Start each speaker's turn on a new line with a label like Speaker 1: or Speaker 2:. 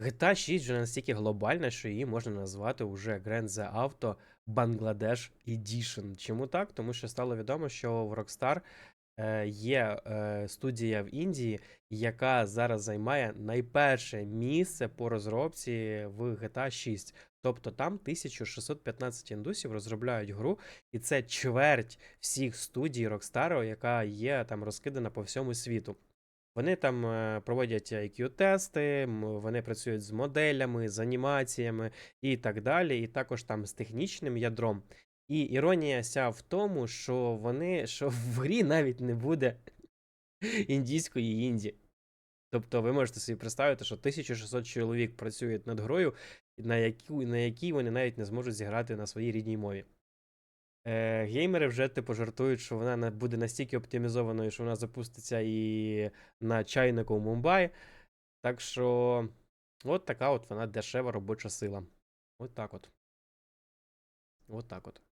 Speaker 1: GTA 6 вже настільки глобальна, що її можна назвати уже Grand Theft Auto Bangladesh Edition. Чому так? Тому що стало відомо, що в Rockstar е, є е, студія в Індії, яка зараз займає найперше місце по розробці в GTA 6. Тобто там 1615 індусів розробляють гру, і це чверть всіх студій Rockstar, яка є там розкидана по всьому світу. Вони там е, проводять IQ-тести, вони працюють з моделями, з анімаціями і так далі, і також там з технічним ядром. І іронія ся в тому, що вони, що в грі навіть не буде індійської інді. Тобто ви можете собі представити, що 1600 чоловік працюють над грою, на яку, на якій вони навіть не зможуть зіграти на своїй рідній мові. Е, геймери вже типу жартують, що вона на- буде настільки оптимізованою, що вона запуститься і на чайнику в Мумбаї. Так що, от така от вона дешева робоча сила. От так от. От так от.